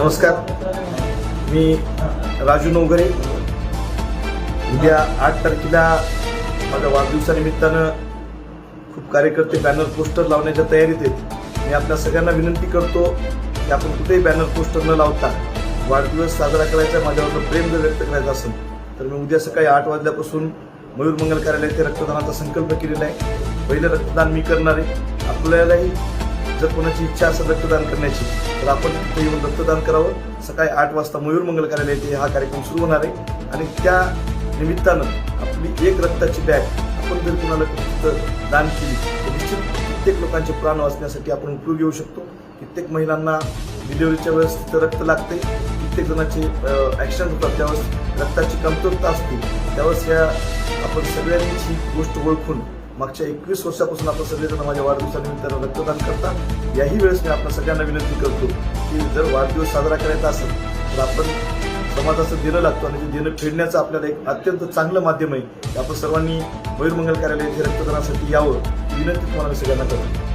नमस्कार. मी राजू नवगरे उद्या आठ तारखेला माझ्या वाढदिवसानिमित्तानं खूप कार्यकर्ते बॅनर पोस्टर लावण्याच्या तयारीत आहेत. मी आपल्या सगळ्यांना विनंती करतो की आपण कुठेही बॅनर पोस्टर न लावता वाढदिवस साजरा करायचा माझ्यावर प्रेम जर व्यक्त करायचं असेल तर मी उद्या सकाळी आठ वाजल्यापासून मयूर मंगल कार्यालय ते रक्तदानाचा संकल्प केलेला आहे. पहिलं रक्तदान मी करणार आहे. आपल्यालाही जर कोणाची इच्छा असेल रक्तदान करण्याची तर आपण तिथे येऊन रक्तदान करावं. सकाळी आठ वाजता मयूर मंगल कार्यालय येथे हा कार्यक्रम सुरू होणार आहे. आणि त्या निमित्तानं आपली एक रक्ताची बॅग आपण जर कुणाला तिथं दान केली तर निश्चित कित्येक लोकांचे प्राण वाचण्यासाठी आपण उपयोग येऊ शकतो. कित्येक महिलांना डिलिव्हरीच्या वेळेस तिथं रक्त लागते कित्येक जणांचे ॲक्सिडेंट होतात. त्यावेळेस रक्ताची कमतरता असते. त्यावेळेस या आपण सगळ्यांनीच ही गोष्ट ओळखून मागच्या एकवीस वर्षापासून आपण सगळेजण माझ्या वाढदिवसानिमित्तानं रक्तदान करता. याही वेळेस मी आपल्या सगळ्यांना विनंती करतो की जर वाढदिवस साजरा करायचा असेल तर आपण समाजाचं देणं लागतो आणि ते देणं फेडण्याचं आपल्याला एक अत्यंत चांगलं माध्यम आहे. आपण सर्वांनी मयूर कार्यालय येथे रक्तदानासाठी यावं विनंती तुम्हाला मी सगळ्यांना करतो.